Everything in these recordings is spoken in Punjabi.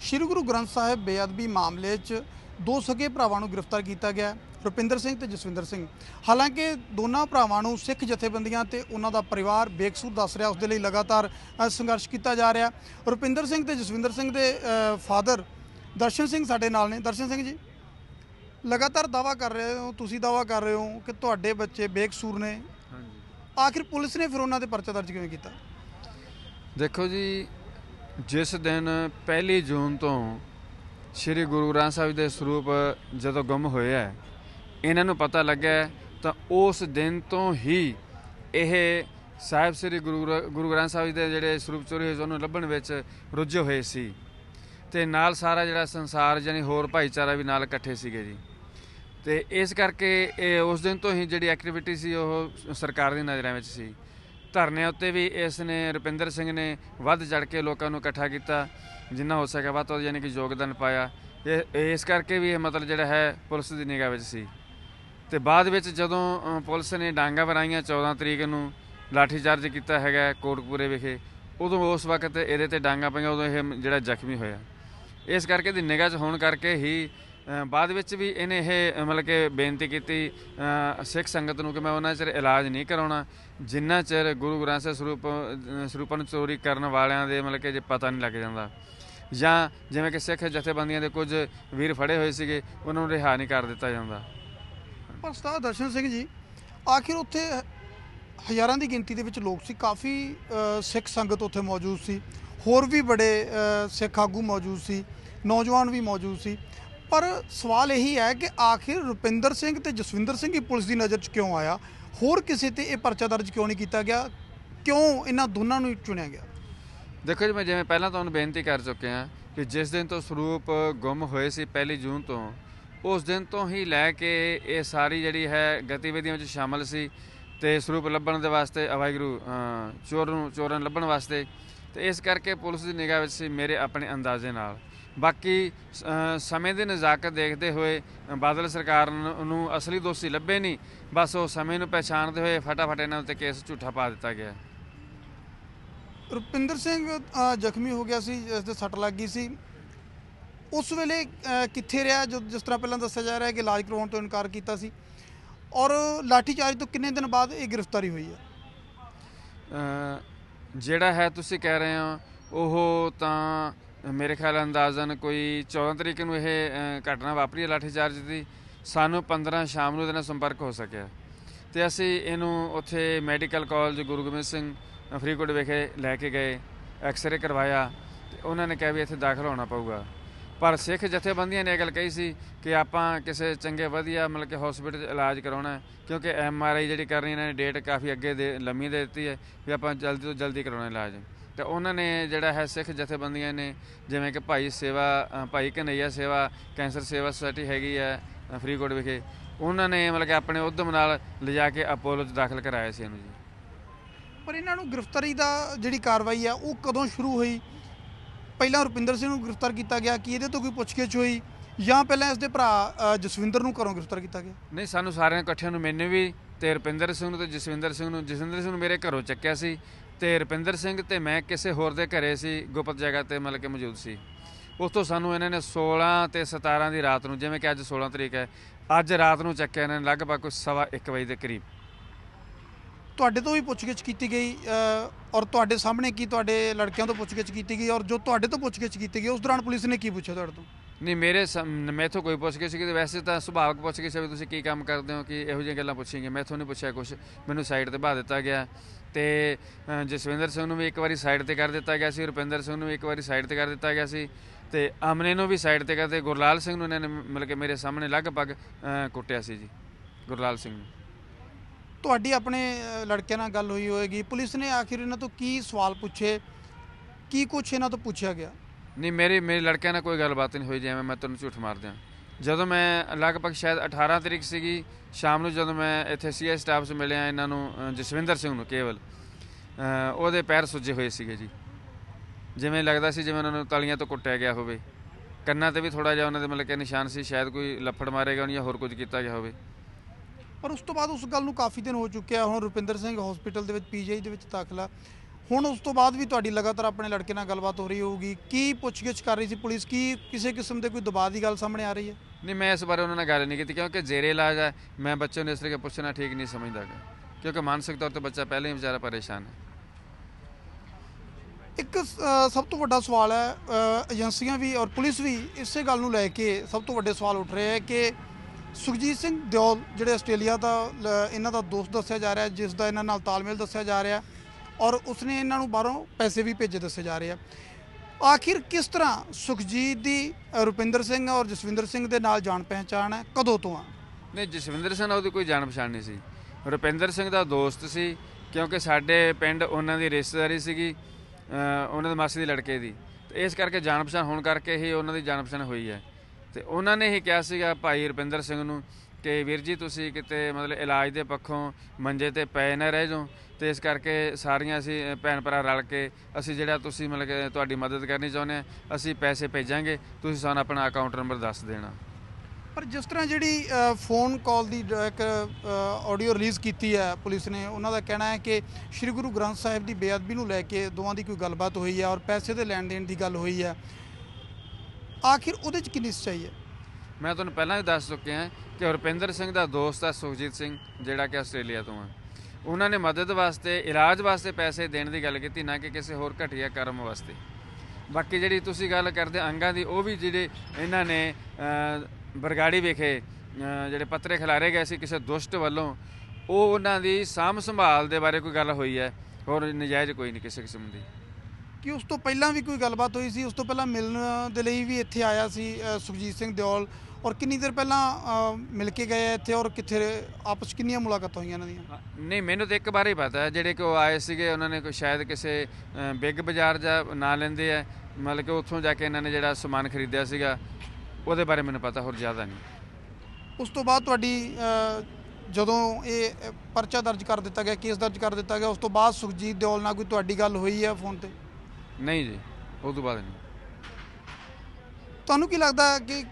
ਸ਼੍ਰੀ ਗੁਰੂ ਗ੍ਰੰਥ ਸਾਹਿਬ ਬੇਅਦਬੀ ਮਾਮਲੇ 'ਚ ਦੋ ਸਕੇ ਭਰਾਵਾਂ ਨੂੰ ਗ੍ਰਿਫਤਾਰ ਕੀਤਾ ਗਿਆ ਰੁਪਿੰਦਰ ਸਿੰਘ ਤੇ ਜਸਵਿੰਦਰ ਸਿੰਘ। ਹਾਲਾਂਕਿ ਦੋਨਾਂ ਭਰਾਵਾਂ ਨੂੰ ਸਿੱਖ ਜਥੇਬੰਦੀਆਂ ਤੇ ਉਹਨਾਂ ਦਾ ਪਰਿਵਾਰ ਬੇਕਸੂਰ ਦੱਸ ਰਿਹਾ ਉਸ ਦੇ ਲਈ ਲਗਾਤਾਰ ਸੰਘਰਸ਼ ਕੀਤਾ ਜਾ ਰਿਹਾ। ਰੁਪਿੰਦਰ ਸਿੰਘ ਤੇ ਜਸਵਿੰਦਰ ਸਿੰਘ ਦੇ ਫਾਦਰ ਦਰਸ਼ਨ ਸਿੰਘ ਸਾਡੇ ਨਾਲ ਨੇ। ਦਰਸ਼ਨ ਸਿੰਘ ਜੀ ਲਗਾਤਾਰ ਦਾਵਾ ਕਰ ਰਹੇ ਹੋ ਤੁਸੀਂ ਦਾਵਾ ਕਰ ਰਹੇ ਹੋ ਕਿ ਤੁਹਾਡੇ ਬੱਚੇ ਬੇਕਸੂਰ ਨੇ। ਆਖਿਰ ਪੁਲਿਸ ਨੇ ਫਿਰ ਉਹਨਾਂ ਦੇ ਪਰਚਾ ਦਰਜ ਕਿਵੇਂ ਕੀਤਾ? ਦੇਖੋ ਜੀ ਜਿਸ ਦਿਨ ਪਹਿਲੀ ਜੂਨ ਤੋਂ ਸ੍ਰੀ ਗੁਰੂ ਗ੍ਰੰਥ ਸਾਹਿਬ ਦੇ ਸਰੂਪ ਜਦੋਂ ਗੁੰਮ ਹੋਏ ਹੈ ਇਹਨਾਂ ਨੂੰ ਪਤਾ ਲੱਗਿਆ ਤਾਂ ਉਸ ਦਿਨ ਤੋਂ ਹੀ ਇਹ ਸਾਹਿਬ ਸ੍ਰੀ ਗੁਰੂ ਗ੍ਰ- ਗੁਰੂ ਗ੍ਰੰਥ ਸਾਹਿਬ ਦੇ ਜਿਹੜੇ ਸਰੂਪ ਚੋਰੀ ਹੋਏ ਸੀ, ਉਹਨੂੰ ਲੱਭਣ ਵਿੱਚ ਰੁੱਝੇ ਹੋਏ ਸੀ। ਤੇ ਨਾਲ ਸਾਰਾ ਜਿਹੜਾ ਸੰਸਾਰ ਯਾਨੀ ਹੋਰ ਭਾਈਚਾਰਾ ਵੀ ਨਾਲ ਇਕੱਠੇ ਸੀਗੇ ਜੀ। ਤੇ ਇਸ ਕਰਕੇ ਇਹ ਉਸ ਦਿਨ ਤੋਂ ਹੀ ਜਿਹੜੀ ਐਕਟੀਵਿਟੀ ਸੀ, ਉਹ ਸਰਕਾਰ ਦੀ ਨਜ਼ਰਾਂ ਵਿੱਚ ਸੀ। ਧਰਨਿਆਂ ਉੱਤੇ ਵੀ ਇਸ ਨੇ ਰੁਪਿੰਦਰ ਸਿੰਘ ਨੇ ਵੱਧ ਚੜ ਕੇ ਲੋਕਾਂ ਨੂੰ ਇਕੱਠਾ ਕੀਤਾ, ਜਿੰਨਾ ਹੋ ਸਕਿਆ ਵੱਧ ਤੋਂ ਯਾਨੀ ਕਿ ਯੋਗਦਾਨ ਪਾਇਆ। ਇਹ ਇਸ ਕਰਕੇ ਵੀ ਇਹ ਮਤਲਬ ਜਿਹੜਾ ਹੈ ਪੁਲਿਸ ਦੀ ਨਿਗਾਹ ਵਿੱਚ ਸੀ। ਤੇ ਬਾਅਦ ਵਿੱਚ ਜਦੋਂ ਪੁਲਿਸ ਨੇ ਡਾਂਗਾ ਵਰਾਈਆਂ 14 ਤਰੀਕ ਨੂੰ ਲਾਠੀ ਚਾਰਜ ਕੀਤਾ ਹੈਗਾ ਕੋਟਕਪੂਰੇ ਵਿਖੇ, ਉਦੋਂ ਉਸ ਵਕਤ ਇਹਦੇ ਤੇ ਡਾਂਗਾ ਪਈਆਂ, ਉਦੋਂ ਇਹ ਜਿਹੜਾ ਜ਼ਖਮੀ ਹੋਇਆ। ਇਸ ਕਰਕੇ ਦੀ ਨਿਗਾਹ 'ਚ ਹੋਣ ਕਰਕੇ ਹੀ ਬਾਅਦ ਵਿੱਚ ਵੀ ਇਹਨੇ ਇਹ ਮਤਲਬ ਕਿ ਬੇਨਤੀ ਕੀਤੀ ਸਿੱਖ ਸੰਗਤ ਨੂੰ ਕਿ ਮੈਂ ਉਹਨਾਂ ਚਿਰ ਇਲਾਜ ਨਹੀਂ ਕਰਾਉਣਾ। ਜਿੰਨਾ ਚਿਰ ਗੁਰੂ ਗ੍ਰੰਥ ਸਾਹਿਬ ਸਰੂਪ ਸਰੂਪਾਂ ਨੂੰ ਚੋਰੀ ਕਰਨ ਵਾਲਿਆਂ ਦੇ ਮਤਲਬ ਕਿ ਜੇ ਪਤਾ ਨਹੀਂ ਲੱਗ ਜਾਂਦਾ। ਜਾਂ ਜਿਵੇਂ ਕਿ ਸਿੱਖ ਜਥੇਬੰਦੀਆਂ ਦੇ ਕੁਝ ਵੀਰ ਫੜੇ ਹੋਏ ਸੀਗੇ, ਉਹਨਾਂ ਨੂੰ ਰਿਹਾ ਨਹੀਂ ਕਰ ਦਿੱਤਾ ਜਾਂਦਾ। ਪਰ ਉਸਤਾਦ ਦਰਸ਼ਨ ਸਿੰਘ ਜੀ, ਆਖਿਰ ਉੱਥੇ ਹਜ਼ਾਰਾਂ ਦੀ ਗਿਣਤੀ ਦੇ ਵਿੱਚ ਲੋਕ ਸੀ, ਕਾਫੀ ਸਿੱਖ ਸੰਗਤ ਉੱਥੇ ਮੌਜੂਦ ਸੀ। ਹੋਰ ਵੀ ਬੜੇ ਸਿੱਖ ਆਗੂ ਮੌਜੂਦ ਸੀ, ਨੌਜਵਾਨ ਵੀ ਮੌਜੂਦ ਸੀ। ਪਰ ਸਵਾਲ ਇਹੀ ਹੈ ਕਿ ਆਖਿਰ ਰੁਪਿੰਦਰ ਸਿੰਘ ਤੇ ਜਸਵਿੰਦਰ ਸਿੰਘ ਹੀ ਪੁਲਿਸ ਦੀ ਨਜ਼ਰ 'ਚ ਕਿਉਂ ਆਇਆ? ਹੋਰ ਕਿਸੇ ਤੇ ਇਹ ਪਰਚਾ ਦਰਜ ਕਿਉਂ ਨਹੀਂ ਕੀਤਾ ਗਿਆ? ਕਿਉਂ ਇਹਨਾਂ ਦੋਨਾਂ ਨੂੰ ਚੁਣਿਆ ਗਿਆ? ਦੇਖੋ ਜੀ, ਮੈਂ ਜਿਵੇਂ ਪਹਿਲਾਂ ਤੁਹਾਨੂੰ ਬੇਨਤੀ ਕਰ ਚੁੱਕਿਆ ਕਿ ਜਿਸ ਦਿਨ ਤੋਂ ਸਰੂਪ ਗੁੰਮ ਹੋਏ ਸੀ ਪਹਿਲੀ ਜੂਨ ਤੋਂ, ਉਸ ਦਿਨ ਤੋਂ ਹੀ ਲੈ ਕੇ ਇਹ ਸਾਰੀ ਜਿਹੜੀ ਹੈ ਗਤੀਵਿਧੀਆਂ ਵਿੱਚ ਸ਼ਾਮਲ ਸੀ ਤੇ ਸਰੂਪ ਲੱਭਣ ਦੇ ਵਾਸਤੇ ਅਵਾਇਗਰੂ ਚੋਰ ਨੂੰ, ਚੋਰਾਂ ਨੂੰ ਲੱਭਣ ਵਾਸਤੇ ਤੇ ਇਸ ਕਰਕੇ ਪੁਲਿਸ ਦੀ ਨਿਗਾਹ ਵਿੱਚ ਸੀ ਮੇਰੇ ਆਪਣੇ ਅੰਦਾਜ਼ੇ ਨਾਲ। ਬਾਕੀ ਸਮੇਂ ਦੀ ਨਜ਼ਾਕਤ ਦੇਖਦੇ ਹੋਏ ਬਾਦਲ ਸਰਕਾਰ ਨੂੰ ਅਸਲੀ ਦੋਸ਼ੀ ਲੱਭੇ ਨਹੀਂ। ਬਸ ਉਹ ਸਮੇਂ ਨੂੰ ਪਛਾਣਦੇ ਹੋਏ ਫਟਾਫਟ ਇਹਨਾਂ ਉੱਤੇ ਕੇਸ ਝੂਠਾ ਪਾ ਦਿੱਤਾ ਗਿਆ। ਰੁਪਿੰਦਰ ਸਿੰਘ ਜ਼ਖਮੀ ਹੋ ਗਿਆ ਸੀ ਜਿਸ ਦੇ ਸੱਟ ਲੱਗ ਗਈ ਸੀ। ਉਸ ਵੇਲੇ ਕਿੱਥੇ ਰਿਹਾ ਜਿਸ ਤਰ੍ਹਾਂ ਪਹਿਲਾਂ ਦੱਸਿਆ ਜਾ ਰਿਹਾ ਹੈ ਕਿ ਇਲਾਜ ਕਰਵਾਉਣ ਤੋਂ ਇਨਕਾਰ ਕੀਤਾ ਸੀ। ਔਰ ਲਾਠੀ ਚਾਰਜ ਤੋਂ ਕਿੰਨੇ ਦਿਨ ਬਾਅਦ ਇਹ ਗ੍ਰਿਫਤਾਰੀ ਹੋਈ ਹੈ? ਜਿਹੜਾ ਹੈ ਤੁਸੀਂ ਕਹਿ ਰਹੇ ਹੋ ਉਹ ਤਾਂ ਮੇਰੇ ਖਿਆਲ ਅੰਦਾਜ਼ਨ ਕੋਈ 14 ਤਰੀਕ ਨੂੰ ਇਹ ਘਟਨਾ ਵਾਪਰੀ ਹੈ ਲਾਠੀਚਾਰਜ ਦੀ, ਸਾਨੂੰ 15 ਸ਼ਾਮ ਨੂੰ ਇਹਦੇ ਨਾਲ ਸੰਪਰਕ ਹੋ ਸਕਿਆ। ਤੇ ਅਸੀਂ ਇਹਨੂੰ ਉੱਥੇ ਮੈਡੀਕਲ ਕਾਲਜ ਗੁਰੂ ਗੋਬਿੰਦ ਸਿੰਘ ਫਰੀਦਕੋਟ ਵਿਖੇ ਲੈ ਕੇ ਗਏ, ਐਕਸ-ਰੇ ਕਰਵਾਇਆ, ਤੇ ਉਹਨਾਂ ਨੇ ਕਿਹਾ ਵੀ ਇੱਥੇ ਦਾਖਲ ਹੋਣਾ ਪਊਗਾ। ਪਰ ਸਿੱਖ ਜਥੇਬੰਦੀਆਂ ਨੇ ਇਹ ਗੱਲ ਕਹੀ ਸੀ ਕਿ ਆਪਾਂ ਕਿਸੇ ਚੰਗੇ ਵਧੀਆ ਮਤਲਬ ਕਿ ਹਸਪੀਟਲ 'ਚ ਇਲਾਜ ਕਰਾਉਣਾ ਕਿਉਂਕਿ ਐਮ ਆਰ ਆਈ ਜਿਹੜੀ ਕਰਨੀ ਇਹਨਾਂ ਨੇ ਡੇਟ ਕਾਫੀ ਅੱਗੇ ਦੇ, ਲੰਮੀ ਦੇ ਦਿੱਤੀ ਹੈ, ਵੀ ਆਪਾਂ ਜਲਦੀ ਤੋਂ ਜਲਦੀ ਕਰਾਉਣਾ ਇਲਾਜ। ਤੇ ਉਹਨਾਂ ਨੇ ਜਿਹੜਾ ਹੈ ਸਿੱਖ ਜਥੇਬੰਦੀਆਂ ਨੇ ਜਿਵੇਂ ਕਿ ਭਾਈ ਸੇਵਾ ਭਾਈ ਕਨਈਆ ਸੇਵਾ ਕੈਂਸਰ ਸੇਵਾ ਸੁਸਾਇਟੀ ਹੈਗੀ ਹੈ ਫਰੀਦਕੋਟ ਵਿਖੇ ਉਹਨਾਂ ਨੇ ਮਤਲਬ ਕਿ ਆਪਣੇ ਉਦਮ ਨਾਲ ਲਿਜਾ ਕੇ ਅਪੋਲੋ 'ਚ ਦਾਖਲ ਕਰਾਇਆ ਸੀ ਇਹਨੂੰ ਜੀ। ਪਰ ਇਹਨਾਂ ਨੂੰ ਗ੍ਰਿਫਤਾਰੀ ਦਾ ਜਿਹੜੀ ਕਾਰਵਾਈ ਹੈ ਉਹ ਕਦੋਂ ਸ਼ੁਰੂ ਹੋਈ? ਪਹਿਲਾਂ ਰੁਪਿੰਦਰ ਸਿੰਘ ਨੂੰ ਗ੍ਰਿਫਤਾਰ ਕੀਤਾ ਗਿਆ ਕਿ ਇਹਦੇ ਤੋਂ ਕੋਈ ਪੁੱਛਗਿੱਛ ਹੋਈ? ਜਾਂ ਪਹਿਲਾਂ ਇਸ ਦੇ ਭਰਾ ਜਸਵਿੰਦਰ ਨੂੰ ਘਰੋਂ ਗ੍ਰਿਫਤਾਰ ਕੀਤਾ ਗਿਆ? ਨਹੀਂ ਸਾਨੂੰ ਸਾਰਿਆਂ ਇਕੱਠਿਆਂ ਨੂੰ ਮੈਨੂੰ ਵੀ ਤੇ ਰੁਪਿੰਦਰ ਸਿੰਘ ਨੂੰ ਤੇ ਜਸਵਿੰਦਰ ਸਿੰਘ ਨੂੰ ਜਸਵਿੰਦਰ ਸਿੰਘ ਨੂੰ ਮੇਰੇ ਘਰੋਂ ਚੱਕਿਆ ਸੀ। ਤੇ ਰੁਪਿੰਦਰ ਸਿੰਘ ਤੇ ਮੈਂ ਕਿਸੇ ਹੋਰ ਦੇ ਘਰੇ ਸੀ, ਗੁਪਤ ਜਗ੍ਹਾ ਤੇ ਮਤਲਬ ਕਿ ਮੌਜੂਦ ਸੀ। ਉਸ ਤੋਂ ਸਾਨੂੰ ਇਹਨਾਂ ਨੇ 16 ਤੇ 17 ਦੀ ਰਾਤ ਨੂੰ, ਜਿਵੇਂ ਕਿ ਅੱਜ 16 ਤਰੀਕ ਹੈ, ਅੱਜ ਰਾਤ ਨੂੰ ਚੱਕਿਆ ਇਹਨਾਂ ਨੇ ਲਗਭਗ ਕੋਈ ਸਵਾ 1 ਵਜੇ ਦੇ ਕਰੀਬ। ਤੁਹਾਡੇ ਤੋਂ ਵੀ ਪੁੱਛਗਿੱਛ ਕੀਤੀ ਗਈ ਔਰ ਤੁਹਾਡੇ ਸਾਹਮਣੇ ਕੀ ਤੁਹਾਡੇ ਲੜਕਿਆਂ ਤੋਂ ਪੁੱਛਗਿੱਛ ਕੀਤੀ ਗਈ, ਔਰ ਜੋ ਤੁਹਾਡੇ ਤੋਂ ਪੁੱਛਗਿੱਛ ਕੀਤੀ ਗਈ, ਉਸ ਦੌਰਾਨ ਪੁਲਿਸ ਨੇ ਕੀ ਪੁੱਛਿਆ ਤੁਹਾਡੇ ਤੋਂ? ਨਹੀਂ ਮੇਰੇ ਸਾਹਮ- ਮੈਥੋਂ ਕੋਈ ਪੁੱਛ ਕੇ ਸੀ ਕਿ ਵੈਸੇ ਤਾਂ ਸੁਭਾਵਕ ਪੁੱਛ ਕੇ ਸੀ ਵੀ ਤੁਸੀਂ ਕੀ ਕੰਮ ਕਰਦੇ ਹੋ ਕਿ ਇਹੋ ਜਿਹੀਆਂ ਗੱਲਾਂ ਪੁੱਛੀਆਂ? ਗਈਆਂ ਮੈਥੋਂ ਨਹੀਂ ਪੁੱਛਿਆ ਕੁਝ ਮੈਨੂੰ ਸਾਈਡ ਤੇ ਬਹਾ ਦਿੱਤਾ ਗਿਆ। ਤੇ ਜਸਵਿੰਦਰ ਸਿੰਘ ਨੂੰ ਵੀ ਇੱਕ ਵਾਰੀ ਸਾਈਡ ਤੇ ਕਰ ਦਿੱਤਾ ਗਿਆ ਸੀ ਰੁਪਿੰਦਰ ਸਿੰਘ ਨੂੰ ਵੀ ਇੱਕ ਵਾਰੀ ਸਾਈਡ ਤੇ ਕਰ ਦਿੱਤਾ ਗਿਆ ਸੀ। ਤੇ ਅਮਨੇ ਨੂੰ ਵੀ ਸਾਈਡ ਤੇ ਕਰਦੇ ਗੁਰਲਾਲ ਸਿੰਘ ਨੂੰ ਇਹਨਾਂ ਨੇ ਮਤਲਬ ਕਿ ਮੇਰੇ ਸਾਹਮਣੇ ਲਗਭਗ ਕੁੱਟਿਆ ਸੀ ਜੀ। ਗੁਰਲਾਲ ਸਿੰਘ ਨੂੰ। ਤੁਹਾਡੀ ਆਪਣੇ ਅ, ਲੜਕਿਆਂ ਨਾਲ ਗੱਲ ਹੋਈ ਹੋਏਗੀ। ਪੁਲਿਸ ਨੇ ਆਖਿਰ ਇਹਨਾਂ ਤੋਂ ਕੀ ਸਵਾਲ ਪੁੱਛੇ? ਕੀ ਕੁਛ ਇਹਨਾਂ ਤੋਂ ਪੁੱਛਿਆ ਗਿਆ? ਨਹੀਂ, ਮੇਰੀ, ਮੇਰੇ ਲੜਕਿਆਂ ਨਾਲ ਕੋਈ ਗੱਲਬਾਤ ਨਹੀਂ ਹੋਈ, ਜਿਵੇਂ ਮੈਂ ਤੁਹਾਨੂੰ ਝੂਠ ਮਾਰ ਦਿਆਂ। ਜਦੋਂ ਮੈਂ ਲਗਭਗ ਸ਼ਾਇਦ 18 ਤਰੀਕ ਸੀਗੀ, ਸ਼ਾਮ ਨੂੰ ਜਦੋਂ ਮੈਂ ਇੱਥੇ ਸੀਆਈ ਸਟਾਫ 'ਚ ਮਿਲਿਆ, ਇਹਨਾਂ ਨੂੰ ਜਸਵਿੰਦਰ ਸਿੰਘ ਨੂੰ ਕੇਵਲ ਉਹਦੇ ਪੈਰ ਸੁੱਜੇ ਹੋਏ ਸੀਗੇ ਜੀ। ਜਿਵੇਂ ਲੱਗਦਾ ਸੀ ਜਿਵੇਂ ਉਹਨਾਂ ਨੂੰ ਤਲੀਆਂ ਤੋਂ ਕੁੱਟਿਆ ਗਿਆ ਹੋਵੇ। ਕੰਨਾਂ ਤੇ ਵੀ ਥੋੜਾ ਜਿਹਾ ਉਹਨਾਂ ਦੇ ਮਤਲਬ ਕਿ ਨਿਸ਼ਾਨ ਸੀ, ਸ਼ਾਇਦ ਕੋਈ ਲੱਫੜ ਮਾਰੇਗਾ ਉਹਨੂੰ ਜਾਂ ਹੋਰ ਕੁਝ ਕੀਤਾ ਗਿਆ ਹੋਵੇ। ਪਰ ਉਸ ਤੋਂ ਬਾਅਦ ਉਸ ਗੱਲ ਨੂੰ ਕਾਫੀ ਦਿਨ ਹੋ ਚੁੱਕਿਆ। ਹੁਣ ਰੁਪਿੰਦਰ ਸਿੰਘ ਹਸਪੀਟਲ ਦੇ ਵਿੱਚ, ਪੀਜੀਆਈ ਦੇ ਵਿੱਚ ਦਾਖਲਾ। ਹੁਣ ਉਸ ਤੋਂ ਬਾਅਦ ਵੀ ਤੁਹਾਡੀ ਲਗਾਤਾਰ ਆਪਣੇ ਲੜਕੇ ਨਾਲ ਗੱਲਬਾਤ ਹੋ ਰਹੀ ਹੋਊਗੀ। ਕੀ ਪੁੱਛਗਿੱਛ ਕਰ ਰਹੀ ਸੀ ਪੁਲਿਸ? ਕੀ ਕਿਸੇ ਕਿਸਮ ਦੇ ਕੋਈ ਦਬਾਅ ਦੀ ਗੱਲ ਸਾਹਮਣੇ ਆ ਰਹੀ ਹੈ? ਨਹੀਂ ਮੈਂ ਇਸ ਬਾਰੇ ਉਹਨਾਂ ਨਾਲ ਗੱਲ ਨਹੀਂ ਕੀਤੀ ਕਿਉਂਕਿ ਜ਼ੇਰੇ ਇਲਾਜ ਹੈ। ਮੈਂ ਬੱਚੇ ਨੂੰ ਇਸ ਤਰੀਕੇ ਪੁੱਛਣਾ ਠੀਕ ਨਹੀਂ ਸਮਝਦਾ। ਕਿਉਂਕਿ ਮਾਨਸਿਕ ਤੌਰ ਤੇ ਬੱਚਾ ਪਹਿਲਾਂ ਹੀ ਵਿਚਾਰਾ ਪਰੇਸ਼ਾਨ ਹੈ। ਇੱਕ ਸਭ ਤੋਂ ਵੱਡਾ ਸਵਾਲ ਹੈ ਏਜੰਸੀਆਂ ਵੀ ਔਰ ਪੁਲਿਸ ਵੀ ਇਸੇ ਗੱਲ ਨੂੰ ਲੈ ਕੇ ਸਭ ਤੋਂ ਵੱਡੇ ਸਵਾਲ ਉੱਠ ਰਹੇ ਹੈ ਕਿ ਸੁਖਜੀਤ ਸਿੰਘ ਦਿਓਲ ਜਿਹੜੇ ਆਸਟ੍ਰੇਲੀਆ ਦਾ ਇਹਨਾਂ ਦਾ ਦੋਸਤ ਦੱਸਿਆ ਜਾ ਰਿਹਾ ਜਿਸ ਦਾ ਇਹਨਾਂ ਨਾਲ ਤਾਲਮੇਲ ਦੱਸਿਆ ਜਾ ਰਿਹਾ ਔਰ ਉਸਨੇ ਇਹਨਾਂ ਨੂੰ ਬਾਹਰੋਂ ਪੈਸੇ ਵੀ ਭੇਜੇ ਦੱਸੇ ਜਾ ਰਹੇ ਆ। ਆਖਿਰ ਕਿਸ ਤਰ੍ਹਾਂ ਸੁਖਜੀਤ ਦੀ ਰੁਪਿੰਦਰ ਸਿੰਘ ਔਰ ਜਸਵਿੰਦਰ ਸਿੰਘ ਦੇ ਨਾਲ ਜਾਣ ਪਹਿਚਾਣ ਹੈ? ਕਦੋਂ ਤੋਂ ਆ? ਨਹੀਂ, ਜਸਵਿੰਦਰ ਸਿੰਘ ਨਾਲ ਉਹਦੀ ਕੋਈ ਜਾਣ ਪਛਾਣ ਨਹੀਂ ਸੀ। ਰੁਪਿੰਦਰ ਸਿੰਘ ਦਾ ਦੋਸਤ ਸੀ, ਕਿਉਂਕਿ ਸਾਡੇ ਪਿੰਡ ਉਹਨਾਂ ਦੀ ਰਿਸ਼ਤੇਦਾਰੀ ਸੀਗੀ ਉਹਨਾਂ ਦੇ ਮਾਸੀ ਦੇ ਲੜਕੇ ਦੀ। ਤੇ ਇਸ ਕਰਕੇ ਜਾਣ ਪਛਾਣ ਹੋਣ ਕਰਕੇ ਹੀ ਉਹਨਾਂ ਦੀ ਜਾਣ ਪਛਾਣ ਹੋਈ ਹੈ। ਤੇ ਉਹਨਾਂ ਨੇ ਹੀ ਕਿਹਾ ਸੀਗਾ ਭਾਈ ਰੁਪਿੰਦਰ ਸਿੰਘ ਨੂੰ ਕਿ ਵੀਰ ਜੀ ਤੁਸੀਂ ਕਿਤੇ ਮਤਲਬ ਇਲਾਜ ਦੇ ਪੱਖੋਂ ਮੰਜੇ ਤੇ ਪਏ ਨਾ ਰਹਿ ਜਾਓ ਤੇ ਇਸ ਕਰਕੇ ਸਾਰੀਆਂ ਅਸੀਂ ਭੈਣ ਭਰਾ ਰਲ ਕੇ ਅਸੀਂ ਜਿਹੜਾ ਤੁਸੀਂ ਮਤਲਬ ਕਿ ਤੁਹਾਡੀ ਮਦਦ ਕਰਨੀ ਚਾਹੁੰਦੇ ਆ, ਅਸੀਂ ਪੈਸੇ ਭੇਜਾਂਗੇ, ਤੁਸੀਂ ਸਾਨੂੰ ਆਪਣਾ ਅਕਾਊਂਟ ਨੰਬਰ ਦੱਸ ਦੇਣਾ। ਪਰ ਜਿਸ ਤਰ੍ਹਾਂ ਜਿਹੜੀ ਫੋਨ ਕਾਲ ਦੀ ਇੱਕ ਆਡੀਓ ਰਿਲੀਜ਼ ਕੀਤੀ ਹੈ ਪੁਲਿਸ ਨੇ, ਉਹਨਾਂ ਦਾ ਕਹਿਣਾ ਹੈ ਕਿ ਸ੍ਰੀ ਗੁਰੂ ਗ੍ਰੰਥ ਸਾਹਿਬ ਦੀ ਬੇਅਦਬੀ ਨੂੰ ਲੈ ਕੇ ਦੋਵਾਂ ਦੀ ਕੋਈ ਗੱਲਬਾਤ ਹੋਈ ਹੈ ਔਰ ਪੈਸੇ ਦੇ ਲੈਣ ਦੇਣ ਦੀ ਗੱਲ ਹੋਈ ਹੈ। ਆਖਿਰ ਉਹਦੇ 'ਚ ਕਿੰਨੀ ਸੱਚਾਈ ਹੈ? ਮੈਂ ਤੁਹਾਨੂੰ ਪਹਿਲਾਂ ਵੀ ਦੱਸ ਚੁੱਕਿਆ ਕਿ ਰੁਪਿੰਦਰ ਸਿੰਘ ਦਾ ਦੋਸਤ ਹੈ ਸੁਖਜੀਤ ਸਿੰਘ, ਜਿਹੜਾ ਕਿ ਆਸਟ੍ਰੇਲੀਆ ਤੋਂ ਆ। ਉਹਨਾਂ ਨੇ ਮਦਦ ਵਾਸਤੇ, ਇਲਾਜ ਵਾਸਤੇ ਪੈਸੇ ਦੇਣ ਦੀ ਗੱਲ ਕੀਤੀ, ਨਾ ਕਿ ਕਿਸੇ ਹੋਰ ਘਟੀਆ ਕਰਮ ਵਾਸਤੇ। ਬਾਕੀ ਜਿਹੜੀ ਤੁਸੀਂ ਗੱਲ ਕਰਦੇ ਅੰਗਾਂ ਦੀ, ਉਹ ਵੀ ਜਿਹੜੇ ਇਹਨਾਂ ਨੇ ਬਰਗਾੜੀ ਵਿਖੇ ਜਿਹੜੇ ਪੱਤਰੇ ਖਿਲਾਰੇ ਗਏ ਸੀ ਕਿਸੇ ਦੁਸ਼ਟ ਵੱਲੋਂ, ਉਹ ਉਹਨਾਂ ਦੀ ਸਾਂਭ ਸੰਭਾਲ ਦੇ ਬਾਰੇ ਕੋਈ ਗੱਲ ਹੋਈ ਹੈ? ਹੋਰ ਨਜਾਇਜ਼ ਕੋਈ ਨਹੀਂ ਕਿਸੇ ਕਿਸਮ ਦੀ। ਕਿ ਉਸ ਤੋਂ ਪਹਿਲਾਂ ਵੀ ਕੋਈ ਗੱਲਬਾਤ ਹੋਈ ਸੀ? ਉਸ ਤੋਂ ਪਹਿਲਾਂ ਮਿਲਣ ਦੇ ਲਈ ਵੀ ਇੱਥੇ ਆਇਆ ਸੀ ਸੁਖਜੀਤ ਸਿੰਘ ਦਿਓਲ ਔਰ ਕਿੰਨੀ ਦੇਰ ਪਹਿਲਾਂ ਅ, ਮਿਲ ਕੇ ਗਏ ਆ ਇੱਥੇ ਔਰ ਕਿੱਥੇ ਆਪਸ 'ਚ ਕਿੰਨੀਆਂ ਮੁਲਾਕਾਤਾਂ ਹੋਈਆਂ ਇਹਨਾਂ ਦੀਆਂ? ਨਹੀਂ ਮੈਨੂੰ ਤਾਂ ਇੱਕ ਬਾਰੇ ਹੀ ਪਤਾ ਹੈ ਜਿਹੜੇ ਕਿ ਉਹ ਆਏ ਸੀਗੇ ਉਹਨਾਂ ਨੇ ਕੋਈ ਸ਼ਾਇਦ ਕਿਸੇ ਅ, ਬਿੱਗ ਬਾਜ਼ਾਰ ਜਾਂ ਨਾਂ ਲੈਂਦੇ ਆ ਮਤਲਬ ਕਿ ਉੱਥੋਂ ਜਾ ਕੇ ਇਹਨਾਂ ਨੇ ਜਿਹੜਾ ਸਮਾਨ ਖਰੀਦਿਆ ਸੀਗਾ ਉਹਦੇ ਬਾਰੇ ਮੈਨੂੰ ਪਤਾ ਹੋਰ ਜ਼ਿਆਦਾ ਨਹੀਂ। ਉਸ ਤੋਂ ਬਾਅਦ ਤੁਹਾਡੀ ਅ, ਜਦੋਂ ਇਹ ਅ, ਪਰਚਾ ਦਰਜ ਕਰ ਦਿੱਤਾ ਗਿਆ ਕੇਸ ਦਰਜ ਕਰ ਦਿੱਤਾ ਗਿਆ ਉਸ ਤੋਂ ਬਾਅਦ ਸੁਖਜੀਤ ਦਿਓਲ ਨਾਲ ਕੋਈ ਤੁਹਾਡੀ ਗੱਲ ਹੋਈ ਹੈ ਫੋਨ ਤੇ? ਨਹੀਂ ਜੀ ਉਹ ਤੋਂ ਬਾਅਦ ਨਹੀਂ। ਤੁਹਾਨੂੰ ਕੀ ਲੱਗਦਾ ਹੈ ਕਿ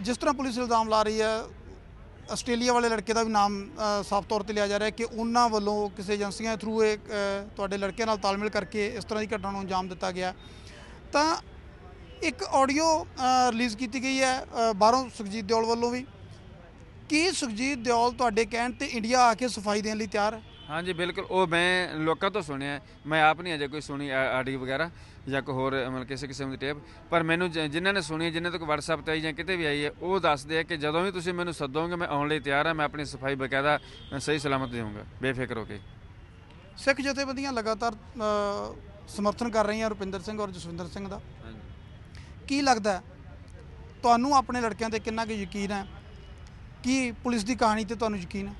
ਜਿਸ ਤਰ੍ਹਾਂ ਪੁਲਿਸ ਇਲਜ਼ਾਮ ਲਾ ਰਹੀ ਹੈ, ਆਸਟ੍ਰੇਲੀਆ ਵਾਲੇ ਲੜਕੇ ਦਾ ਵੀ ਨਾਮ ਸਾਫ਼ ਤੌਰ ਤੇ ਲਿਆ ਜਾ ਰਿਹਾ ਹੈ ਕਿ ਉਹਨਾਂ ਵੱਲੋਂ ਕਿਸੇ ਏਜੰਸੀਆਂ ਥਰੂ ਇਹ ਤੁਹਾਡੇ ਲੜਕੇ ਨਾਲ ਤਾਲਮੇਲ ਕਰਕੇ ਇਸ ਤਰ੍ਹਾਂ ਦੀ ਘਟਨਾ ਨੂੰ ਅੰਜਾਮ ਦਿੱਤਾ ਗਿਆ। ਤਾਂ ਇੱਕ ਆਡੀਓ ਰਿਲੀਜ਼ ਕੀਤੀ ਗਈ ਹੈ ਬਾਹਰੋਂ ਸੁਖਜੀਤ ਦਿਓਲ ਵੱਲੋਂ ਵੀ। ਕੀ ਸੁਖਜੀਤ ਦਿਓਲ ਤੁਹਾਡੇ ਕਹਿਣ ਤੇ ਇੰਡੀਆ ਆ ਕੇ ਸਫ਼ਾਈ ਦੇਣ ਲਈ ਤਿਆਰ ਹੈ? ਹਾਂਜੀ, ਬਿਲਕੁਲ। ਉਹ ਮੈਂ ਲੋਕਾਂ ਤੋਂ ਸੁਣਿਆ ਮੈਂ ਆਪ ਨਹੀਂ ਅਜੇ ਕੋਈ ਸੁਣੀ ਆਡੀਓ ਵਗੈਰਾ। ਜਾਂ ਕੋਈ ਹੋਰ ਮਤਲਬ ਕਿਸੇ ਕਿਸਮ ਦੀ ਟੇਪ। ਪਰ ਮੈਨੂੰ ਜ- ਜਿਨ੍ਹਾਂ ਨੇ ਸੁਣੀ ਜਿਨ੍ਹਾਂ ਤੱਕ WhatsApp ਤੇ ਆਈ ਜਾਂ ਕਿਤੇ ਵੀ ਆਈ ਹੈ ਉਹ ਦੱਸਦੇ ਆ ਕਿ ਜਦੋਂ ਵੀ ਤੁਸੀਂ ਮੈਨੂੰ ਸੱਦੋਗੇ ਮੈਂ ਆਉਣ ਲਈ ਤਿਆਰ ਹਾਂ ਮੈਂ ਆਪਣੀ ਸਫ਼ਾਈ ਬਕਾਇਦਾ ਅ, ਸਹੀ ਸਲਾਮਤ ਦੇਵਾਂਗਾ ਬੇਫਿਕਰ ਹੋ ਕੇ। ਸਿੱਖ ਜਥੇਬੰਦੀਆਂ ਲਗਾਤਾਰ ਅ, ਸਮਰਥਨ ਕਰ ਰਹੀਆਂ ਰੁਪਿੰਦਰ ਸਿੰਘ ਔਰ ਜਸਵਿੰਦਰ ਸਿੰਘ ਦਾ। ਕੀ ਲੱਗਦਾ ਹੈ? ਤੁਹਾਨੂੰ ਆਪਣੇ ਲੜਕਿਆਂ ਤੇ ਕਿੰਨਾ ਕੁ ਯਕੀਨ ਹੈ? ਕੀ ਪੁਲਿਸ ਦੀ ਕਹਾਣੀ ਤੇ ਤੁਹਾਨੂੰ ਯਕੀਨ ਹੈ?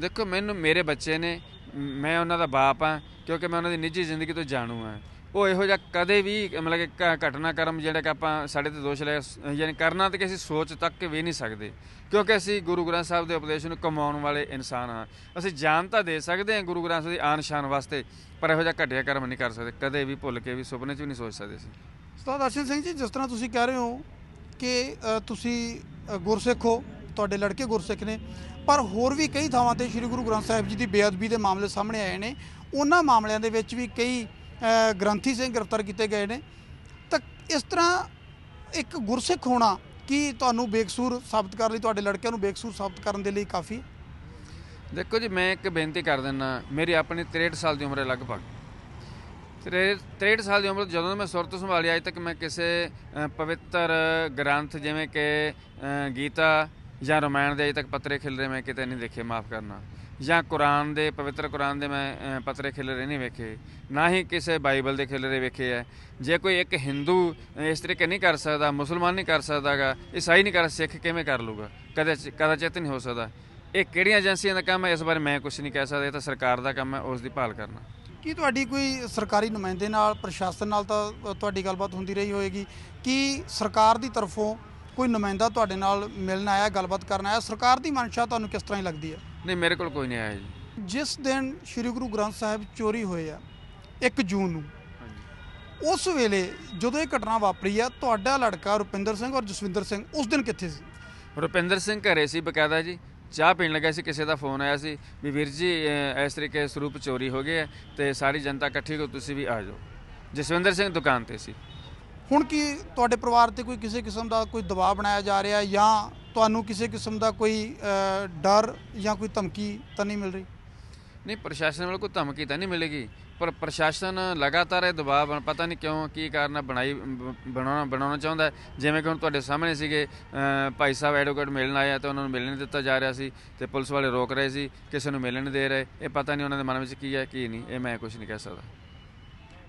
ਦੇਖੋ ਮੈਨੂੰ ਮੇਰੇ ਬੱਚੇ ਨੇ ਮ- ਮੈਂ ਉਹਨਾਂ ਦਾ ਬਾਪ ਆ ਕਿਉਂਕਿ ਮੈਂ ਉਹਨਾਂ ਦੀ ਨਿੱਜੀ ਜ਼ਿੰਦਗੀ ਤੋਂ ਜਾਣੂ ਆ ਉਹ ਇਹੋ ਜਿਹਾ ਕਦੇ ਵੀ, ਮਤਲਬ ਕਿ ਘ- ਘਟਨਾਕ੍ਰਮ ਜਿਹੜਾ ਕਿ ਆਪਾਂ ਸਾਡੇ ਤੇ ਦੋਸ਼ ਲੈ ਯਾਨੀ ਕਰਨਾ ਤੇ ਅਸੀਂ ਸੋਚ ਤੱਕ ਵੀ ਨਹੀਂ ਸਕਦੇ। ਕਿਉਂਕਿ ਅਸੀਂ ਗੁਰੂ ਗ੍ਰੰਥ ਸਾਹਿਬ ਦੇ ਉਪਦੇਸ਼ ਨੂੰ ਕਮਾਉਣ ਵਾਲੇ ਇਨਸਾਨ ਹਾਂ। ਅਸੀਂ ਜਾਨ ਤਾਂ ਦੇ ਸਕਦੇ ਹਾਂ ਗੁਰੂ ਗ੍ਰੰਥ ਸਾਹਿਬ ਦੀ ਆਨ ਸ਼ਾਨ ਵਾਸਤੇ, ਪਰ ਇਹੋ ਜਿਹਾ ਘਟਿਆ ਕਰਮ ਨਹੀਂ ਕਰ ਸਕਦੇ। ਕਦੇ ਵੀ ਭੁੱਲ ਕੇ ਵੀ ਸੁਪਨੇ 'ਚ ਵੀ ਨਹੀਂ ਸੋਚ ਸਕਦੇ ਸੀ ਉਸਤਾਦ ਦਰਸ਼ਨ ਸਿੰਘ ਜੀ, ਜਿਸ ਤਰ੍ਹਾਂ ਤੁਸੀਂ ਕਹਿ ਰਹੇ ਹੋ ਕਿ ਤੁਸੀਂ ਗੁਰਸਿੱਖ ਹੋ ਤੁਹਾਡੇ ਲੜਕੇ ਗੁਰਸਿੱਖ ਨੇ, ਪਰ ਹੋਰ ਵੀ ਕਈ ਥਾਵਾਂ ਤੇ ਸ੍ਰੀ ਗੁਰੂ ਗ੍ਰੰਥ ਸਾਹਿਬ ਜੀ ਦੀ ਬੇਅਦਬੀ ਦੇ ਮਾਮਲੇ ਸਾਹਮਣੇ ਆਏ ਨੇ। ਉਹਨਾਂ ਮਾਮਲਿਆਂ ਦੇ ਵਿੱਚ ਵੀ ਕਈ ਗ੍ਰੰਥੀ ਸਿੰਘ ਗ੍ਰਿਫਤਾਰ ਕੀਤੇ ਗਏ ਨੇ। ਤਾਂ ਇਸ ਤਰ੍ਹਾਂ ਇੱਕ ਗੁਰਸਿੱਖ ਹੋਣਾ ਕੀ ਤੁਹਾਨੂੰ ਬੇਕਸੂਰ ਸਾਬਤ ਕਰਨ ਲਈ, ਤੁਹਾਡੇ ਲੜਕਿਆਂ ਨੂੰ ਬੇਕਸੂਰ ਸਾਬਤ ਕਰਨ ਦੇ ਲਈ ਕਾਫੀ? ਦੇਖੋ ਜੀ, ਮੈਂ ਇੱਕ ਬੇਨਤੀ ਕਰ ਦਿੰਦਾ, ਮੇਰੀ ਆਪਣੀ 63 ਸਾਲ ਦੀ ਉਮਰ ਹੈ ਲਗਭਗ। 63 ਸਾਲ ਦੀ ਉਮਰ ਜਦੋਂ ਮੈਂ ਸੁਰਤ ਸੰਭਾਲੀ, ਅੱਜ ਤੱਕ ਮੈਂ ਕਿਸੇ ਪਵਿੱਤਰ ਗ੍ਰੰਥ ਜਿਵੇਂ ਕਿ ਗੀਤਾ ਜਾਂ ਰਮਾਇਣ ਦੇ ਅਜੇ ਤੱਕ ਪੱਤਰੇ ਖਿਲਰੇ ਮੈਂ ਕਿਤੇ ਨਹੀਂ ਦੇਖੇ ਮਾਫ ਕਰਨਾ। ਜਾਂ ਕੁਰਾਨ ਦੇ ਪਵਿੱਤਰ ਕੁਰਾਨ ਦੇ ਮੈਂ ਅ, ਪੱਤਰੇ ਖਿਲਰੇ ਨਹੀਂ ਵੇਖੇ। ਨਾ ਹੀ ਕਿਸੇ ਬਾਈਬਲ ਦੇ ਖਿਲਰੇ ਵੇਖੇ ਹੈ ਜੇ ਕੋਈ ਇੱਕ ਹਿੰਦੂ ਇਸ ਤਰੀਕੇ ਨਹੀਂ ਕਰ ਸਕਦਾ ਮੁਸਲਮਾਨ ਨਹੀਂ ਕਰ ਸਕਦਾਗਾ ਈਸਾਈ ਨਹੀਂ ਕਰ ਸਿੱਖ ਕਿਵੇਂ ਕਰ ਲੂਗਾ ਕਦੇ ਕਦਾ ਚਿੱਤ ਨਹੀਂ ਹੋ ਸਕਦਾ। ਇਹ ਕਿਹੜੀਆਂ ਏਜੰਸੀਆਂ ਦਾ ਕੰਮ ਹੈ ਇਸ ਬਾਰੇ ਮੈਂ ਕੁਝ ਨਹੀਂ ਕਹਿ ਸਕਦਾ। ਇਹ ਤਾਂ ਸਰਕਾਰ ਦਾ ਕੰਮ ਹੈ ਉਸ ਦੀ ਭਾਲ ਕਰਨਾ। ਕੀ ਤੁਹਾਡੀ ਕੋਈ ਸਰਕਾਰੀ ਨੁਮਾਇੰਦੇ ਨਾਲ ਪ੍ਰਸ਼ਾਸਨ ਨਾਲ ਤਾਂ ਤੁਹਾਡੀ ਗੱਲਬਾਤ ਹੁੰਦੀ ਰਹੀ ਹੋਏਗੀ? ਕਿ ਸਰਕਾਰ ਦੀ ਤਰਫੋਂ ਕੋਈ ਨੁਮਾਇੰਦਾ ਤੁਹਾਡੇ ਨਾਲ ਮਿਲਣ ਆਇਆ ਗੱਲਬਾਤ ਕਰਨ ਆਇਆ ਸਰਕਾਰ ਦੀ ਮਨਸ਼ਾ ਤੁਹਾਨੂੰ ਕਿਸ ਤਰ੍ਹਾਂ ਹੀ ਲੱਗਦੀ ਹੈ? ਨਹੀਂ ਮੇਰੇ ਕੋਲ ਕੋਈ ਨਹੀਂ ਆਇਆ ਜੀ। ਜਿਸ ਦਿਨ ਸ੍ਰੀ ਗੁਰੂ ਗ੍ਰੰਥ ਸਾਹਿਬ ਚੋਰੀ ਹੋਏ ਆ 1 ਜੂਨ ਨੂੰ ਉਸ ਵੇਲੇ ਜਦੋਂ ਇਹ ਘਟਨਾ ਵਾਪਰੀ ਆ ਤੁਹਾਡਾ ਲੜਕਾ ਰੁਪਿੰਦਰ ਸਿੰਘ ਔਰ ਜਸਵਿੰਦਰ ਸਿੰਘ ਉਸ ਦਿਨ ਕਿੱਥੇ ਸੀ? ਰੁਪਿੰਦਰ ਸਿੰਘ ਘਰੇ ਸੀ ਬਕਾਇਦਾ ਜੀ। ਚਾਹ ਪੀਣ ਲੱਗਾ ਸੀ ਕਿਸੇ ਦਾ ਫੋਨ ਆਇਆ ਸੀ ਵੀ ਵੀਰ ਜੀ ਇਸ ਤਰੀਕੇ ਸਰੂਪ ਚੋਰੀ ਹੋ ਗਏ ਤੇ ਸਾਰੀ ਜਨਤਾ ਇਕੱਠੀ ਹੋ ਤੁਸੀਂ ਵੀ ਆ ਜਾਓ। ਜਸਵਿੰਦਰ ਸਿੰਘ ਦੁਕਾਨ ਤੇ ਸੀ। ਹੁਣ ਕੀ ਤੁਹਾਡੇ ਪਰਿਵਾਰ ਤੇ ਕੋਈ ਕਿਸੇ ਕਿਸਮ ਦਾ ਕੋਈ ਦਬਾਅ ਬਣਾਇਆ ਜਾ ਰਿਹਾ ਹੈ ਜਾਂ ਤੁਹਾਨੂੰ ਕਿਸੇ ਕਿਸਮ ਦਾ ਕੋਈ ਅ, ਡਰ ਜਾਂ ਕੋਈ ਧਮਕੀ ਤਾਂ ਨਹੀਂ ਮਿਲ ਰਹੀ? ਨਹੀਂ ਪ੍ਰਸ਼ਾਸਨ ਵੱਲੋਂ ਕੋਈ ਧਮਕੀ ਤਾਂ ਨਹੀਂ ਮਿਲੇਗੀ ਪਰ ਪ੍ਰਸ਼ਾਸਨ ਲਗਾਤਾਰ ਇਹ ਦਬਾਅ ਬਣ- ਪਤਾ ਨਹੀਂ ਕਿਉਂ ਕੀ ਕਾਰਨ ਹੈ ਬਣਾਈ ਬ- ਬਣਾਉਣਾ ਬਣਾਉਣਾ ਚਾਹੁੰਦਾ ਹੈ। ਜਿਵੇਂ ਕਿ ਹੁਣ ਤੁਹਾਡੇ ਸਾਹਮਣੇ ਸੀਗੇ ਅਹ, ਭਾਈ ਸਾਹਿਬ ਐਡਵੋਕੇਟ ਮਿਲਣ ਆਏ ਆ ਤੇ ਉਹਨਾਂ ਨੂੰ ਮਿਲਣ ਨਹੀਂ ਦਿੱਤਾ ਜਾ ਰਿਹਾ ਸੀ ਤੇ ਪੁਲਿਸ ਵਾਲੇ ਰੋਕ ਰਹੇ ਸੀ ਕਿਸੇ ਨੂੰ ਮਿਲਣ ਨਹੀਂ ਦੇ ਰਹੇ। ਇਹ ਪਤਾ ਨਹੀਂ ਉਹਨਾਂ ਦੇ ਮਨ ਵਿੱਚ ਕੀ ਹੈ ਕੀ ਨਹੀਂ ਇਹ ਮੈਂ ਕੁਝ ਨਹੀਂ ਕਹਿ ਸਕਦਾ।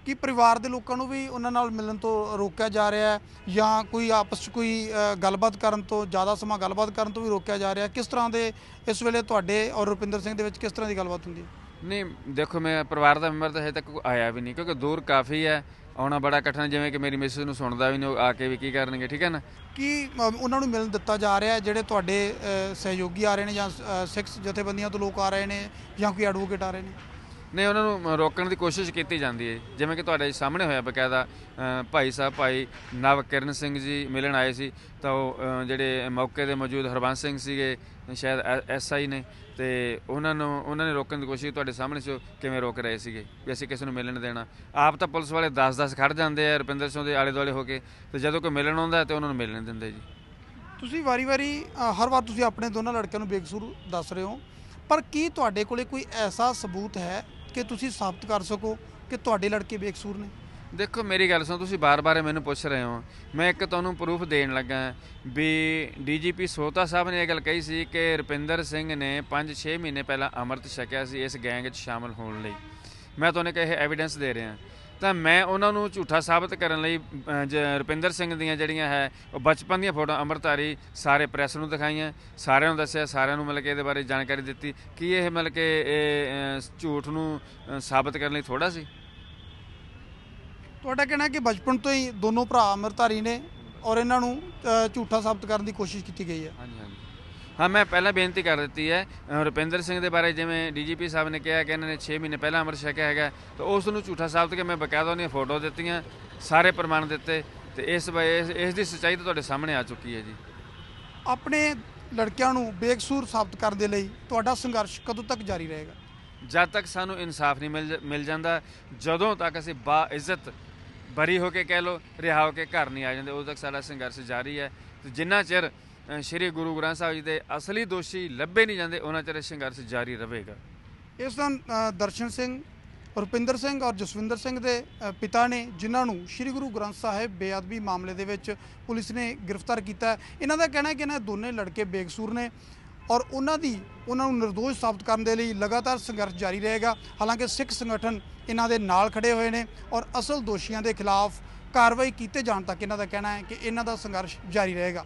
ਕੀ ਪਰਿਵਾਰ ਦੇ ਲੋਕਾਂ ਨੂੰ ਵੀ ਉਹਨਾਂ ਨਾਲ ਮਿਲਣ ਤੋਂ ਰੋਕਿਆ ਜਾ ਰਿਹਾ ਹੈ ਜਾਂ ਕੋਈ ਆਪਸ 'ਚ ਕੋਈ ਗੱਲਬਾਤ ਕਰਨ ਤੋਂ ਜ਼ਿਆਦਾ ਸਮਾਂ ਗੱਲਬਾਤ ਕਰਨ ਤੋਂ ਵੀ ਰੋਕਿਆ ਜਾ ਰਿਹਾ ਕਿਸ ਤਰ੍ਹਾਂ ਦੇ ਇਸ ਵੇਲੇ ਤੁਹਾਡੇ ਔਰ ਰੁਪਿੰਦਰ ਸਿੰਘ ਦੇ ਵਿੱਚ ਕਿਸ ਤਰ੍ਹਾਂ ਦੀ ਗੱਲਬਾਤ ਹੁੰਦੀ ਹੈ? ਨਹੀਂ ਦੇਖੋ ਮੈਂ ਪਰਿਵਾਰ ਦਾ ਮੈਂਬਰ ਤਾਂ ਹਜੇ ਤੱਕ ਆਇਆ ਵੀ ਨਹੀਂ ਕਿਉਂਕਿ ਦੂਰ ਕਾਫੀ ਹੈ। ਆਉਣਾ ਬੜਾ ਕਠਿਨ ਜਿਵੇਂ ਕਿ ਮੇਰੀ ਮਿਸਿਸ ਨੂੰ ਸੁਣਦਾ ਵੀ ਨਹੀਂ ਉਹ ਆ ਕੇ ਵੀ ਕੀ ਕਰਨਗੇ ਠੀਕ ਹੈ ਨਾ? ਕੀ ਉਹਨਾਂ ਨੂੰ ਮਿਲਣ ਦਿੱਤਾ ਜਾ ਰਿਹਾ ਜਿਹੜੇ ਤੁਹਾਡੇ ਸਹਿਯੋਗੀ ਆ ਰਹੇ ਨੇ ਜਾਂ ਸਿੱਖ ਜਥੇਬੰਦੀਆਂ ਤੋਂ ਲੋਕ ਆ ਰਹੇ ਨੇ ਜਾਂ ਕੋਈ ਐਡਵੋਕੇਟ ਆ ਰਹੇ ਨੇ? ਨੇ ਉਹਨਾਂ ਨੂੰ ਰੋਕਣ ਦੀ ਕੋਸ਼ਿਸ਼ ਕੀਤੀ ਜਾਂਦੀ ਹੈ ਜਿਵੇਂ ਕਿ ਤੁਹਾਡੇ ਸਾਹਮਣੇ ਹੋਇਆ ਬਕਾਇਦਾ ਭਾਈ ਸਾਹਿਬ, ਭਾਈ ਨਵਕਿਰਨ ਸਿੰਘ ਜੀ ਮਿਲਣ ਆਏ ਸੀ। ਤਾਂ ਉਹ ਜਿਹੜੇ ਮੌਕੇ ਦੇ ਮੌਜੂਦ ਹਰਬੰਸ ਸਿੰਘ ਸੀਗੇ, ਸ਼ਾਇਦ ਐਸਆਈ ਨੇ, ਤੇ ਉਹਨਾਂ ਨੂੰ, ਉਹਨਾਂ ਨੇ ਰੋਕਣ ਦੀ ਕੋਸ਼ਿਸ਼ ਤੁਹਾਡੇ ਸਾਹਮਣੇ ਸੀ, ਉਹ ਕਿਵੇਂ ਰੋਕ ਰਹੇ ਸੀਗੇ? ਵੀ ਅਸੀਂ ਕਿਸੇ ਨੂੰ ਮਿਲਣ ਦੇਣਾ। ਆਪ ਤਾਂ ਪੁਲਿਸ ਵਾਲੇ 10-10 ਖੜ ਜਾਂਦੇ ਆ, ਰੁਪਿੰਦਰ ਸਿੰਘ ਦੇ ਆਲੇ ਦੁਆਲੇ ਹੋ ਕੇ। ਤੇ ਜਦੋਂ ਕੋਈ ਮਿਲਣ ਆਉਂਦਾ ਹੈ ਤੇ ਉਹਨਾਂ ਨੂੰ ਮਿਲਣ ਦਿੰਦੇ ਜੀ। ਤੁਸੀਂ ਵਾਰੀ-ਵਾਰੀ ਹਰ ਵਾਰ ਤੁਸੀਂ ਆਪਣੇ ਦੋਨਾਂ ਲੜਕਿਆਂ ਨੂੰ ਬੇਕਸੂਰ ਦੱਸ ਰਹੇ ਹੋ। ਪਰ ਕੀ ਤੁਹਾਡੇ ਕੋਲੇ ਕੋਈ ਐਸਾ ਸਬੂਤ ਹੈ ਕਿ ਤੁਸੀਂ ਸਾਬਤ ਕਰ ਸਕੋ ਕਿ ਤੁਹਾਡੇ ਲੜਕੇ ਬੇਕਸੂਰ ਨੇ? ਦੇਖੋ, ਮੇਰੀ ਗੱਲ ਸੁਣੋ, ਤੁਸੀਂ ਬਾਰ-ਬਾਰ ਮੈਨੂੰ ਪੁੱਛ ਰਹੇ ਹੋ। ਮੈਂ ਇੱਕ ਤੁਹਾਨੂੰ ਪ੍ਰੂਫ ਦੇਣ ਲੱਗਾ ਵੀ ਡੀਜੀਪੀ ਸੋਤਾ ਸਾਹਿਬ ਨੇ ਇਹ ਗੱਲ ਕਹੀ ਸੀ ਕਿ ਰੁਪਿੰਦਰ ਸਿੰਘ ਨੇ 5-6 ਮਹੀਨੇ ਪਹਿਲਾਂ ਅੰਮ੍ਰਿਤ ਛਕਿਆ ਸੀ ਇਸ ਗੈਂਗ 'ਚ ਸ਼ਾਮਲ ਹੋਣ ਲਈ। ਮੈਂ ਤੁਹਾਨੂੰ ਇੱਕ ਇਹ ਐਵੀਡੈਂਸ ਦੇ ਰਿਹਾ। ਤਾਂ ਮੈਂ ਉਹਨਾਂ ਨੂੰ ਝੂਠਾ ਸਾਬਤ ਕਰਨ ਲਈ ਰੁਪਿੰਦਰ ਸਿੰਘ ਦੀਆਂ ਜਿਹੜੀਆਂ ਹੈ ਉਹ ਬਚਪਨ ਦੀਆਂ ਫੋਟੋ ਅੰਮ੍ਰਿਤਧਾਰੀ ਸਾਰੇ ਪ੍ਰੈਸ ਨੂੰ ਦਿਖਾਈਆਂ ਸਾਰਿਆਂ ਨੂੰ ਦੱਸਿਆ ਸਾਰਿਆਂ ਨੂੰ ਮਤਲਬ ਕਿ ਇਹਦੇ ਬਾਰੇ ਜਾਣਕਾਰੀ ਦਿੱਤੀ। ਕੀ ਇਹ ਮਤਲਬ ਕਿ ਇਹ ਝੂਠ ਨੂੰ ਸਾਬਤ ਕਰਨ ਲਈ ਥੋੜਾ ਸੀ? ਤੁਹਾਡਾ ਕਹਿਣਾ ਕਿ ਬਚਪਨ ਤੋਂ ਹੀ ਦੋਨੋਂ ਭਰਾ ਅਮਰਧਾਰੀ ਨੇ ਔਰ ਇਹਨਾਂ ਨੂੰ ਝੂਠਾ ਸਾਬਤ ਕਰਨ ਦੀ ਕੋਸ਼ਿਸ਼ ਕੀਤੀ ਗਈ ਹੈ। ਹਾਂਜੀ ਹਾਂਜੀ। ਹਾਂ ਮੈਂ ਪਹਿਲਾਂ ਬੇਨਤੀ ਕਰ ਦਿੱਤੀ ਹੈ ਰੁਪਿੰਦਰ ਸਿੰਘ ਦੇ ਬਾਰੇ ਜਿਵੇਂ ਡੀਜੀਪੀ ਸਾਹਿਬ ਨੇ ਕਿਹਾ ਕਿ ਇਹਨਾਂ ਨੇ 6 ਮਹੀਨੇ ਪਹਿਲਾਂ ਅੰਮ੍ਰਿਤ ਛਕਿਆ ਹੈਗਾ ਤਾਂ ਉਸ ਨੂੰ ਝੂਠਾ ਸਾਬਤ ਕੇ ਮੈਂ ਬਕਾਇਦਾ ਉਹਦੀਆਂ ਫੋਟੋ ਦਿੱਤੀਆਂ ਸਾਰੇ ਪ੍ਰਮਾਣ ਦਿੱਤੇ ਤੇ ਇਸ ਵਾ- ਇਸ ਦੀ ਸੱਚਾਈ ਤਾਂ ਤੁਹਾਡੇ ਸਾਹਮਣੇ ਆ ਚੁੱਕੀ ਹੈ ਜੀ। ਆਪਣੇ ਲੜਕਿਆਂ ਨੂੰ ਬੇਕਸੂਰ ਸਾਬਤ ਕਰਨ ਦੇ ਲਈ ਤੁਹਾਡਾ ਸੰਘਰਸ਼ ਕਦੋਂ ਤੱਕ ਜਾਰੀ ਰਹੇਗਾ? ਜਦ ਤੱਕ ਸਾਨੂੰ ਇਨਸਾਫ ਨਹੀਂ ਮਿਲ ਮਿਲ ਜਾਂਦਾ ਜਦੋਂ ਤੱਕ ਅਸੀਂ ਬਾ ਇੱਜ਼ਤ ਬਰੀ ਹੋ ਕੇ ਕਹਿ ਲੋ ਰਿਹਾ ਹੋ ਕੇ ਘਰ ਨਹੀਂ ਆ ਜਾਂਦੇ ਉਦੋਂ ਤੱਕ ਸਾਡਾ ਸੰਘਰਸ਼ ਜਾਰੀ ਹੈ ਤੇ ਜਿੰਨਾ ਚਿਰ ਸ਼੍ਰੀ ਗੁਰੂ ਗ੍ਰੰਥ ਸਾਹਿਬ ਜੀ ਦੇ ਅਸਲੀ ਦੋਸ਼ੀ ਲੱਭੇ ਨਹੀਂ ਜਾਂਦੇ, ਉਹਨਾਂ ਚਿਰ ਸੰਘਰਸ਼ ਜਾਰੀ ਰਹੇਗਾ। ਇਸ ਦਿਨ ਦਰਸ਼ਨ ਸਿੰਘ, ਰੁਪਿੰਦਰ ਸਿੰਘ ਔਰ ਜਸਵਿੰਦਰ ਸਿੰਘ ਦੇ ਪਿਤਾ ਨੇ ਜਿਨ੍ਹਾਂ ਨੂੰ ਸ੍ਰੀ ਗੁਰੂ ਗ੍ਰੰਥ ਸਾਹਿਬ ਬੇਅਦਬੀ ਮਾਮਲੇ ਦੇ ਵਿੱਚ ਪੁਲਿਸ ਨੇ ਗ੍ਰਿਫਤਾਰ ਕੀਤਾ ਇਹਨਾਂ ਦਾ ਕਹਿਣਾ ਹੈ ਕਿ ਇਹਨਾਂ ਦੋਨੇ ਲੜਕੇ ਬੇਕਸੂਰ ਨੇ ਔਰ ਉਹਨਾਂ ਦੀ, ਉਹਨਾਂ ਨੂੰ ਨਿਰਦੋਸ਼ ਸਾਬਤ ਕਰਨ ਦੇ ਲਈ ਲਗਾਤਾਰ ਸੰਘਰਸ਼ ਜਾਰੀ ਰਹੇਗਾ। ਹਾਲਾਂਕਿ ਸਿੱਖ ਸੰਗਠਨ ਇਹਨਾਂ ਦੇ ਨਾਲ ਖੜੇ ਹੋਏ ਨੇ ਔਰ ਅਸਲ ਦੋਸ਼ੀਆਂ ਦੇ ਖਿਲਾਫ ਕਾਰਵਾਈ ਕੀਤੇ ਜਾਣ ਤੱਕ ਇਹਨਾਂ ਦਾ ਕਹਿਣਾ ਹੈ ਕਿ ਇਹਨਾਂ ਦਾ ਸੰਘਰਸ਼ ਜਾਰੀ ਰਹੇਗਾ।